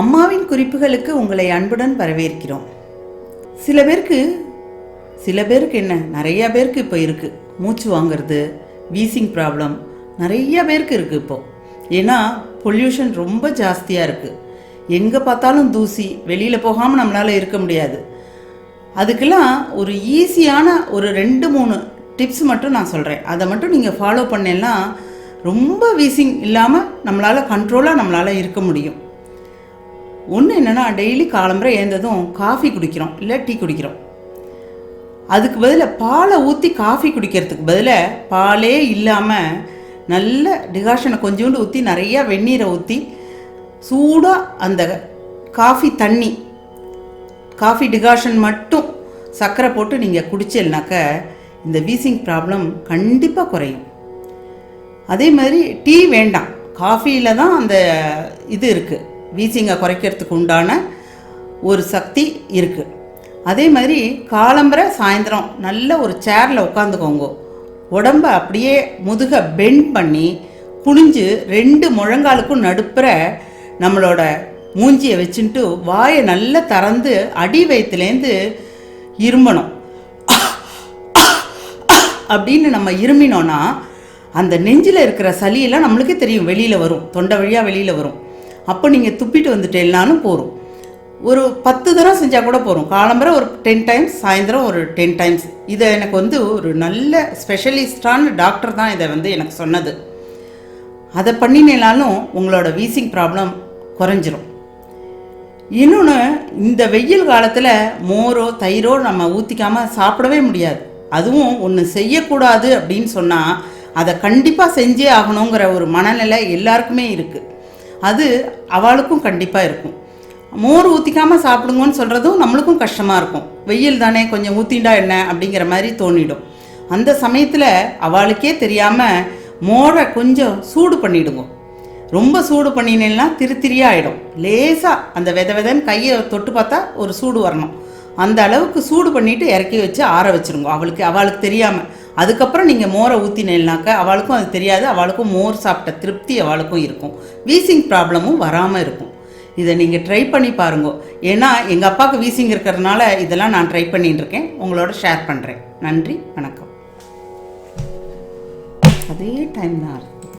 அம்மாவின் குறிப்புகளுக்கு உங்களை அன்புடன் வரவேற்கிறோம். சில பேருக்கு சில பேருக்கு என்ன நிறைய பேருக்கு இப்போ இருக்குது மூச்சு வாங்குறது வீசிங் ப்ராப்ளம் நிறைய பேருக்கு இருக்குது இப்போது ஏன்னா பொல்யூஷன் ரொம்ப ஜாஸ்தியாக இருக்குது எங்கே பார்த்தாலும் தூசி வெளியில் போகாமல் நம்மளால் இருக்க முடியாது. அதுக்கெல்லாம் ஒரு ஈஸியான ஒரு ரெண்டு மூணு டிப்ஸ் மட்டும் நான் சொல்கிறேன் அதை மட்டும் நீங்கள் ஃபாலோ பண்ணேன்னா ரொம்ப வீசிங் இல்லாமல் நம்மளால் கண்ட்ரோலாக நம்மளால் இருக்க முடியும். ஒன்று என்னென்னா டெய்லி காலம்புரை ஏந்ததும் காஃபி குடிக்கிறோம் இல்லை டீ குடிக்கிறோம். அதுக்கு பதிலாக பாலை ஊற்றி காஃபி குடிக்கிறதுக்கு பதிலாக பாலே இல்லாமல் நல்ல டிகாஷனை கொஞ்சோண்டு ஊற்றி நிறையா வெந்நீரை ஊற்றி சூடாக அந்த காஃபி தண்ணி காஃபி டிகாஷன் மட்டும் சர்க்கரை போட்டு நீங்கள் குடிச்சல்னாக்க இந்த வீசிங் ப்ராப்ளம் கண்டிப்பாக குறையும். அதே மாதிரி டீ வேண்டாம். காஃபியில் தான் அந்த இது இருக்குது வீசிங்கை குறைக்கிறதுக்கு உண்டான ஒரு சக்தி இருக்குது அதே மாதிரி காலம்பரை சாயந்தரம் நல்ல ஒரு சேரில் உட்காந்துக்கோங்க. உடம்ப அப்படியே முதுக பெண்ட் பண்ணி குனிஞ்சு ரெண்டு முழங்காலுக்கும் நடுப்புற நம்மளோட மூஞ்சியை வச்சுட்டு வாயை நல்லா திறந்து அடி வயிற்றுலேருந்து இரும்பணும். அப்படின்னு நம்ம இருமினோன்னா அந்த நெஞ்சில் இருக்கிற சளியெல்லாம் நம்மளுக்கே தெரியும் வெளியில் வரும். தொண்டை வழியாக வெளியில் வரும். அப்போ நீங்கள் துப்பிட்டு வந்துட்டேன்னாலும் போகிறோம் ஒரு பத்து தடவை செஞ்சால் கூட போகிறோம் காலம்பரம் ஒரு டென் டைம்ஸ் சாயந்தரம் ஒரு டென் டைம்ஸ் இதை எனக்கு வந்து ஒரு நல்ல ஸ்பெஷலிஸ்டான டாக்டர் தான் இதை வந்து எனக்கு சொன்னது. அதை பண்ணினாலும் உங்களோட வீசிங் ப்ராப்ளம் குறைஞ்சிரும். இன்னொன்று இந்த வெயில் காலத்தில் மோரோ தயிரோ நம்ம ஊற்றிக்காமல் சாப்பிடவே முடியாது. அதுவும் ஒன்று செய்யக்கூடாது அப்படின்னு சொன்னால் அதை கண்டிப்பாக செஞ்சே ஆகணுங்கிற ஒரு மனநிலை எல்லாருக்குமே இருக்குது அது அவளுக்கும் கண்டிப்பாக இருக்கும். மோர் ஊற்றிக்காமல் சாப்பிடுங்கன்னு சொல்கிறதும் நம்மளுக்கும் கஷ்டமாக இருக்கும். வெயில் தானே கொஞ்சம் ஊற்றிண்டா என்ன? அப்படிங்கிற மாதிரி தோணிடும். அந்த சமயத்தில் அவளுக்கே தெரியாமல் மோரை கொஞ்சம் சூடு பண்ணிவிடுங்க ரொம்ப சூடு பண்ணினேன்னா திருத்திரியாக ஆகிடும் லேசாக அந்த வித விதன்னு கையை தொட்டு பார்த்தா ஒரு சூடு வரணும். அந்த அளவுக்கு சூடு பண்ணிவிட்டு இறக்கி வச்சு ஆற வச்சுருங்க. அவளுக்கு அவளுக்கு தெரியாமல் அதுக்கப்புறம் நீங்கள் மோரை ஊற்றினேன்னாக்க அவளுக்கும் அது தெரியாது அவளுக்கும் மோர் சாப்பிட்ட திருப்தி அவளுக்கும் இருக்கும். வீசிங் ப்ராப்ளமும் வராமல் இருக்கும். இதை நீங்கள் ட்ரை பண்ணி பாருங்க. ஏன்னா எங்கள் அப்பாவுக்கு வீசிங் இருக்கிறதுனால இதெல்லாம் நான் ட்ரை பண்ணிட்டு இருக்கேன். உங்களோட ஷேர் பண்ணுறேன் நன்றி வணக்கம். அதே டைம் தான்.